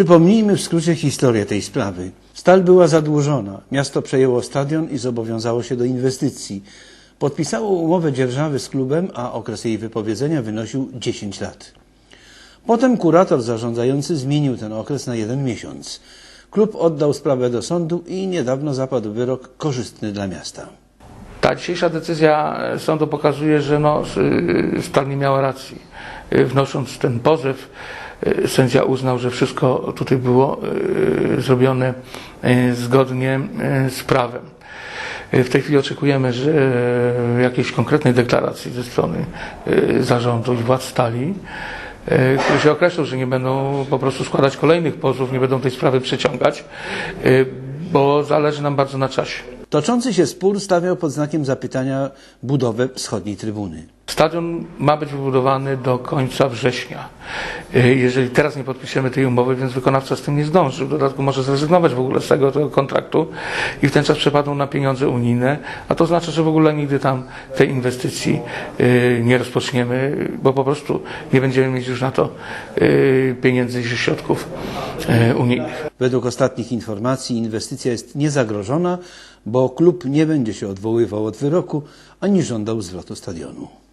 Przypomnijmy w skrócie historię tej sprawy. Stal była zadłużona, miasto przejęło stadion i zobowiązało się do inwestycji. Podpisało umowę dzierżawy z klubem, a okres jej wypowiedzenia wynosił 10 lat. Potem kurator zarządzający zmienił ten okres na jeden miesiąc. Klub oddał sprawę do sądu i niedawno zapadł wyrok korzystny dla miasta. Ta dzisiejsza decyzja e, sądu pokazuje, że no, Stal nie miała racji. E, Wnosząc ten pozew, e, sędzia uznał, że wszystko tutaj było e, zrobione e, zgodnie e, z prawem. E, W tej chwili oczekujemy że e, jakiejś konkretnej deklaracji ze strony e, zarządu i władz Stali, e, które się określą, że nie będą po prostu składać kolejnych pozwów, nie będą tej sprawy przeciągać, e, bo zależy nam bardzo na czasie. Toczący się spór stawiał pod znakiem zapytania budowę wschodniej trybuny. Stadion ma być wybudowany do końca września. Y, Jeżeli teraz nie podpiszemy tej umowy, więc wykonawca z tym nie zdąży. W dodatku może zrezygnować w ogóle z tego, tego kontraktu i w ten czas przepadną na pieniądze unijne, a to znaczy, że w ogóle nigdy tam tej inwestycji y, nie rozpoczniemy, bo po prostu nie będziemy mieć już na to y, pieniędzy i środków unijnych. Według ostatnich informacji inwestycja jest niezagrożona, bo klub nie będzie się odwoływał od wyroku ani żądał zwrotu stadionu.